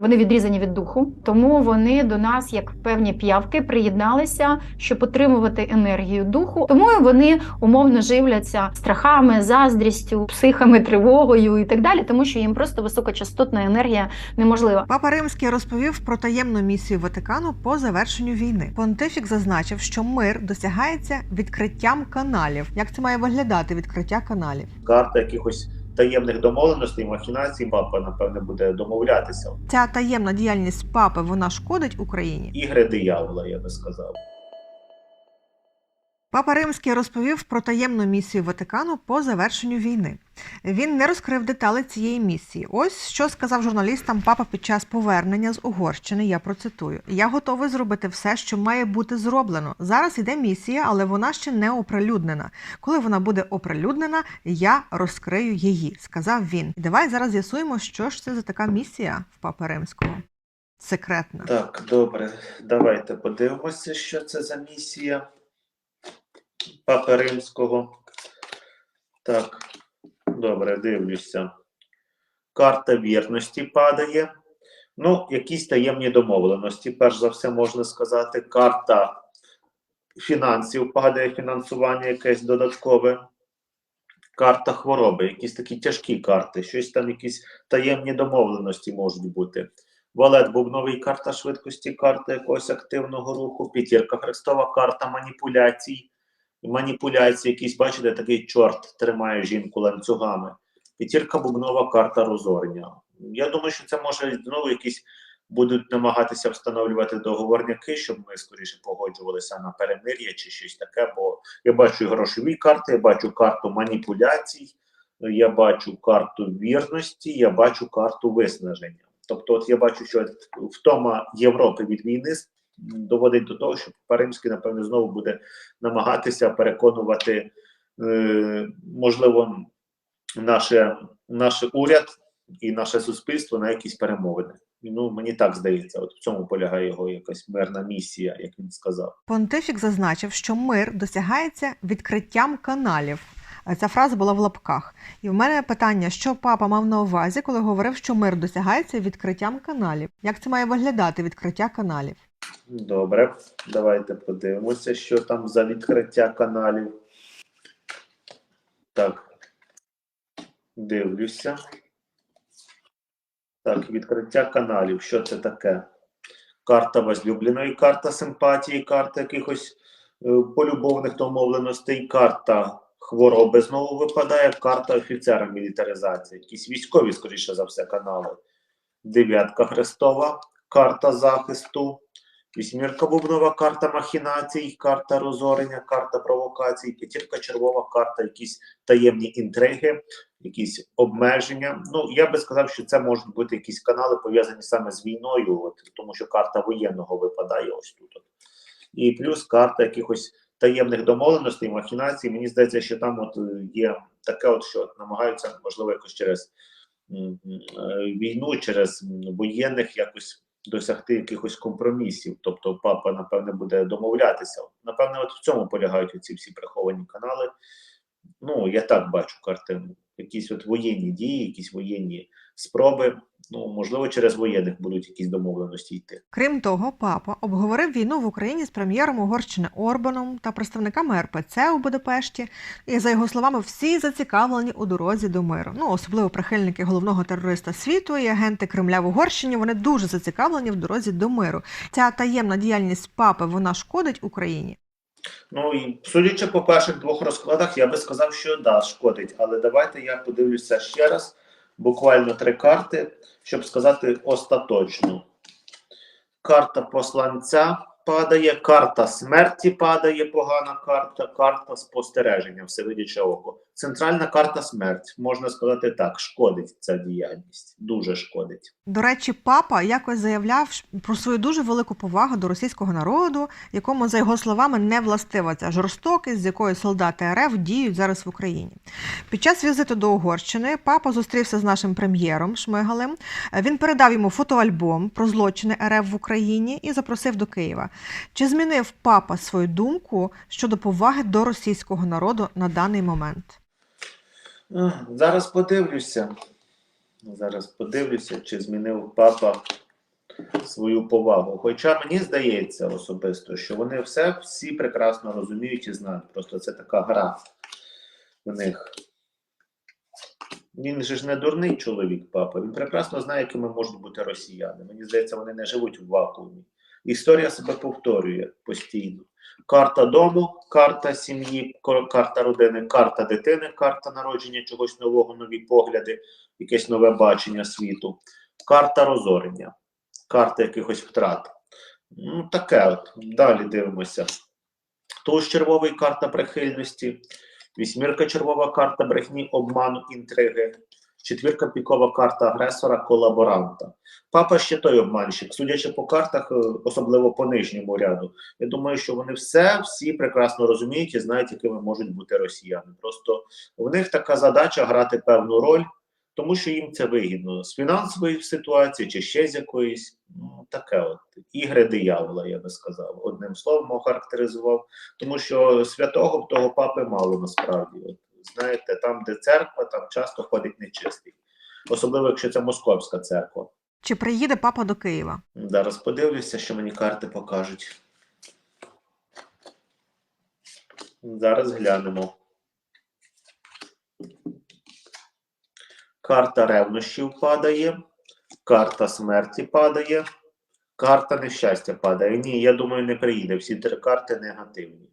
Вони відрізані від духу, тому вони до нас, як певні п'явки, приєдналися, щоб отримувати енергію духу. Тому вони умовно живляться страхами, заздрістю, психами, тривогою і так далі, тому що їм просто високочастотна енергія неможлива. Папа Римський розповів про таємну місію Ватикану по завершенню війни. Понтифік зазначив, що мир досягається відкриттям каналів. Як це має виглядати відкриття каналів? карта якихось таємних домовленостей, махінацій, папа, напевне, буде домовлятися. Ця таємна діяльність папи вона шкодить Україні. Ігри диявола, я би сказав. Папа Римський розповів про таємну місію Ватикану по завершенню війни. Він не розкрив деталі цієї місії. Ось що сказав журналістам папа під час повернення з Угорщини. Я процитую: Я готовий зробити все, що має бути зроблено. Зараз іде місія, але вона ще не оприлюднена. Коли вона буде оприлюднена, я розкрию її, сказав він. І давай зараз з'ясуємо, що ж це за така місія в Папи Римського. Секретна. Так, добре, давайте подивимося, що це за місія Папи Римського. Так, добре, дивлюся. Карта вірності падає. Ну, якісь таємні домовленості, перш за все, можна сказати. Карта фінансів падає, фінансування якесь додаткове. Карта хвороби, якісь такі тяжкі карти, щось там, якісь таємні домовленості можуть бути. Валет бубновий карта швидкості, карта якогось активного руху, п'ятірка хрестова, карта маніпуляцій. Маніпуляції, якісь, бачите, такий чорт тримає жінку ланцюгами. П'ятірка бубнова карта розорення. Я думаю, що це може знову якісь будуть намагатися встановлювати договорняки, щоб ми скоріше погоджувалися на перемир'я чи щось таке. Бо я бачу грошові карти, я бачу карту маніпуляцій, я бачу карту вірності, я бачу карту виснаження. Тобто, от я бачу, що втома Європи від війни доводить до того, що Паримський, напевно, знову буде намагатися переконувати, е, можливо, наше, наш уряд і наше суспільство на якісь перемовини. Ну, мені так здається, от в цьому полягає його якась мирна місія, як він сказав. Понтифік зазначив, що мир досягається відкриттям каналів. Ця фраза була в лапках. І в мене питання, що папа мав на увазі, коли говорив, що мир досягається відкриттям каналів. Як це має виглядати відкриття каналів? Добре, давайте подивимося, що там за відкриття каналів. Так. Дивлюся. Так, відкриття каналів. Що це таке? Карта возлюбленої, карта симпатії, карта якихось е, полюбовних домовленостей, карта хвороби знову випадає, карта офіцера мілітаризації. Якісь військові, скоріше за все, канали. Дев'ятка хрестова, карта захисту. Вісьмірка бубнова, карта махінацій, карта розорення, карта провокацій, п'ятірка червова, карта, якісь таємні інтриги, якісь обмеження. Ну, я би сказав, що це можуть бути якісь канали пов'язані саме з війною, от, тому що карта воєнного випадає ось тут. От. І плюс карта якихось таємних домовленостей, махінацій. Мені здається, що там от є таке, от, що намагаються, можливо, якось через е, війну, через воєнних якось досягти якихось компромісів. Тобто, папа, напевне, буде домовлятися. Напевне, от в цьому полягають ці всі приховані канали. Ну, я так бачу картину. Якісь от воєнні дії, якісь воєнні спроби. Ну, можливо, через воєнних будуть якісь домовленості йти. Крім того, папа обговорив війну в Україні з прем'єром Угорщини Орбаном та представниками РПЦ у Будапешті. І за його словами, всі зацікавлені у дорозі до миру. Ну особливо прихильники головного терориста світу і агенти Кремля в Угорщині. Вони дуже зацікавлені в дорозі до миру. Ця таємна діяльність папи вона шкодить Україні. Ну і судячи по перших двох розкладах, я би сказав, що да, шкодить. Але давайте я подивлюся ще раз, буквально три карти, щоб сказати остаточно. Карта посланця падає, карта смерті падає, погана карта, карта спостереження, всевидяче око. Центральна карта смерть, можна сказати так, шкодить ця діяльність, дуже шкодить. До речі, папа якось заявляв про свою дуже велику повагу до російського народу, якому, за його словами, не властива ця жорстокість, з якою солдати РФ діють зараз в Україні. Під час візиту до Угорщини папа зустрівся з нашим прем'єром Шмигалем. Він передав йому фотоальбом про злочини РФ в Україні і запросив до Києва. Чи змінив папа свою думку щодо поваги до російського народу на даний момент? Зараз подивлюся. Зараз подивлюся, чи змінив папа свою повагу. Хоча мені здається особисто, що вони все всі прекрасно розуміють і знають. Просто це така гра в них. Він же ж не дурний чоловік, папа. Він прекрасно знає, якими можуть бути росіяни. Мені здається, вони не живуть в вакуумі. Історія себе повторює постійно. Карта дому, карта сім'ї, карта родини, карта дитини, карта народження чогось нового, нові погляди, якесь нове бачення світу, карта розорення, карта якихось втрат. Ну, таке от. Далі дивимося. Туз червовий карта прихильності, вісьмірка червова карта брехні, обману, інтриги, четвірка пікова карта агресора, колаборанта. Папа ще той обманщик. Судячи по картах, е, особливо по нижньому ряду, я думаю, що вони все всі прекрасно розуміють і знають, якими можуть бути росіяни. Просто в них така задача грати певну роль, тому що їм це вигідно з фінансової ситуації чи ще з якоїсь. Ну, таке от ігри диявола, я би сказав. Одним словом охарактеризував, тому що святого того папи мало насправді. От, знаєте, там, де церква, там часто ходить нечистий. Особливо, якщо це московська церква. Чи приїде папа до Києва? Зараз подивлюся, що мені карти покажуть. Зараз глянемо. Карта ревнощів падає, карта смерті падає, карта нещастя падає. Ні, я думаю, не приїде. Всі три карти негативні.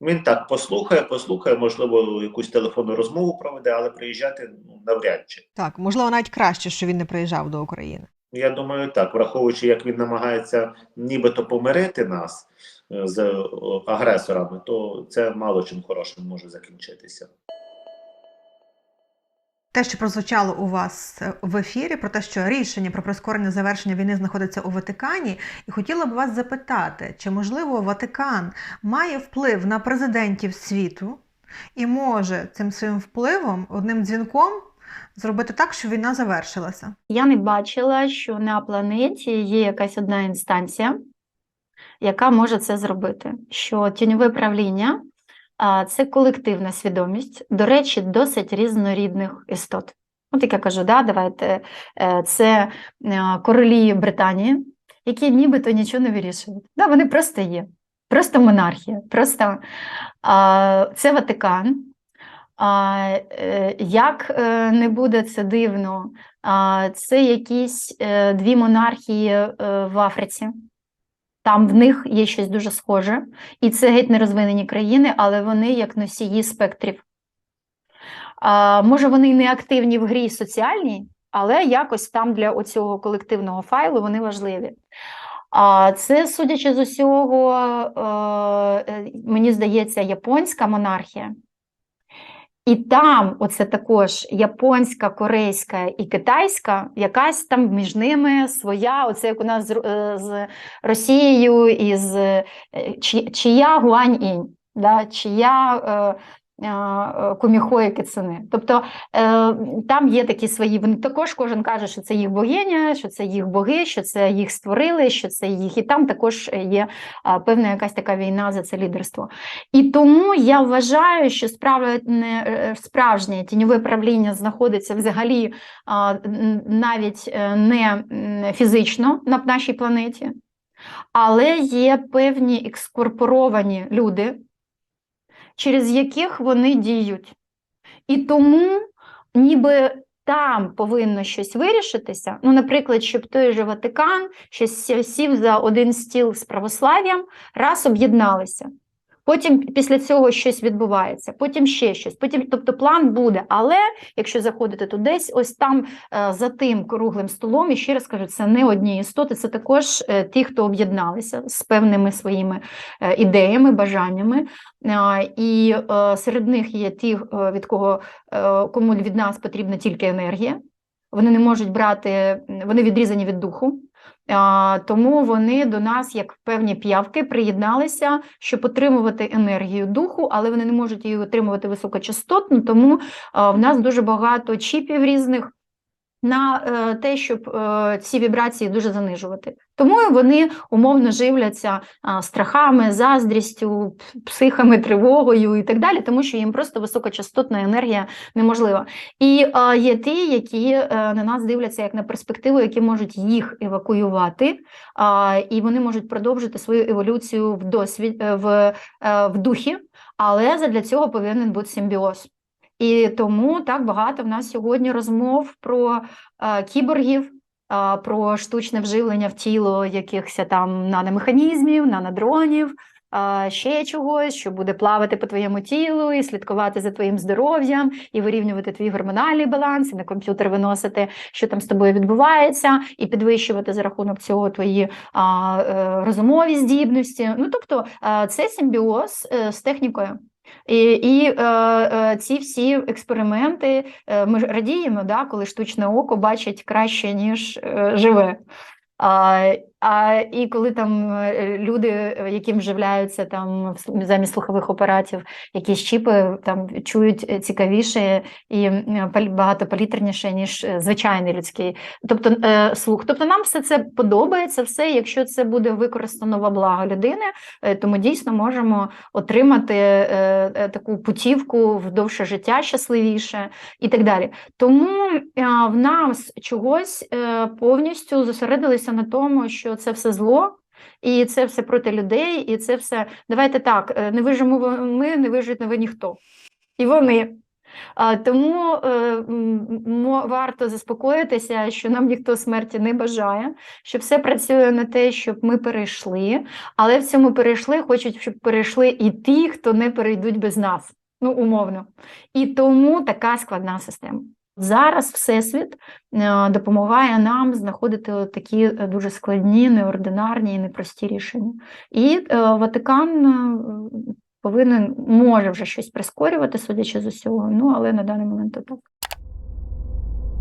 Він так послухає, послухає, можливо, якусь телефонну розмову проведе, але приїжджати ну, навряд чи. Так, можливо, навіть краще, що він не приїжджав до України. Я думаю, так, враховуючи, як він намагається нібито помирити нас е, з агресорами, то це мало чим хорошим може закінчитися. Те, що прозвучало у вас е, в ефірі, про те, що рішення про прискорення завершення війни знаходиться у Ватикані, і хотіла б вас запитати, чи можливо Ватикан має вплив на президентів світу і може цим своїм впливом одним дзвінком зробити так, щоб війна завершилася? Я не бачила, що на планеті є якась одна інстанція, яка може це зробити. Що тіньове правління це колективна свідомість, до речі, досить різнорідних істот. От як я кажу, да, давайте е, це е, королі Британії, які нібито нічого не вирішують. Да, вони просто є, просто монархія, просто це Ватикан. Е, як не буде це дивно, Це якісь дві монархії в Африці. Там в них є щось дуже схоже, і це геть не розвинені країни, але вони як носії спектрів. А, Може, вони не активні в грі соціальній, але якось там для оцього колективного файлу вони важливі. А це, судячи з усього, е, е, мені здається, японська монархія. І там, оце також японська, корейська і китайська, якась там між ними своя, оце як у нас з, е, з Росією і з е, чи, чия Гуань-інь, да, чия е, е, Куміхої Тобто е, там є такі свої, вони також кожен каже, що це їх богиня, що це їх боги, що це їх створили, що це їх, і там також є певна якась така війна за це лідерство. І тому я вважаю, що справжнє, е, справжнє тіньове правління знаходиться взагалі навіть не фізично на нашій планеті, але є певні екскорпоровані люди, через яких вони діють. І тому ніби там повинно щось вирішитися. Ну, наприклад, щоб той же Ватикан щось сі- сів за один стіл з православ'ям, раз об'єдналися. Потім після цього щось відбувається, потім ще щось. Потім, тобто план буде. Але якщо заходити тудись, ось там е, за тим круглим столом, і ще раз кажу, це не одні істоти, це також е, ті, хто об'єдналися з певними своїми е, ідеями, бажаннями. І серед них є ті, від кого кому від нас потрібна тільки енергія. Вони не можуть брати, вони відрізані від духу. Тому вони до нас, як певні п'явки, приєдналися, щоб отримувати енергію духу, але вони не можуть її отримувати високочастотно, тому в нас дуже багато чіпів різних. На е, те, щоб е, ці вібрації дуже занижувати. Тому вони умовно живляться страхами, заздрістю, психами, тривогою і так далі, тому що їм просто високочастотна енергія неможлива. І е, є ті, які на нас дивляться як на перспективу, які можуть їх евакуювати, і вони можуть продовжити свою еволюцію в досвід в, в духі, але задля цього повинен бути симбіоз. І тому так багато в нас сьогодні розмов про е, кіборгів, е, про штучне вживлення в тіло якихось там наномеханізмів, нанодронів, е, ще чогось, що буде плавати по твоєму тілу і слідкувати за твоїм здоров'ям, і вирівнювати твій гормональний баланс, і на комп'ютер виносити, що там з тобою відбувається, і підвищувати за рахунок цього твої а, розумові здібності. Ну тобто це симбіоз з технікою. І, і е, е, ці всі експерименти е, ми ж радіємо, да, коли штучне око бачить краще, ніж е, живе. А, а і коли там е, люди, е, яким вживляються там замість слухових апаратів, якісь чіпи там чують е, цікавіше і м, багато палітрніше, ніж звичайний людський. Тобто слух. Тобто нам все це подобається, все, якщо це буде використано во благо людини, то ми дійсно можемо отримати таку путівку в довше життя щасливіше і так далі. Тому в нас чогось повністю зосередилися на тому, що це все зло. І це все проти людей, і це все. Давайте так, е, не вижимо ми, не вижити ви ніхто. І вони. Тому е, варто заспокоїтися, що нам ніхто смерті не бажає, що все працює на те, щоб ми перейшли, але в цьому перейшли, хочуть, щоб перейшли і ті, хто не перейдуть без нас, ну умовно. І тому така складна система. Зараз Всесвіт е, допомагає нам знаходити такі е, дуже складні, неординарні і непрості рішення. І е, Ватикан повинен може вже щось прискорювати, судячи з усього. Ну але на даний момент то так.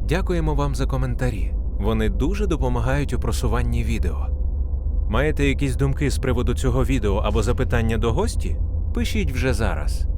Дякуємо вам за коментарі. Вони дуже допомагають у просуванні відео. Маєте якісь думки з приводу цього відео або запитання до гості? Пишіть вже зараз.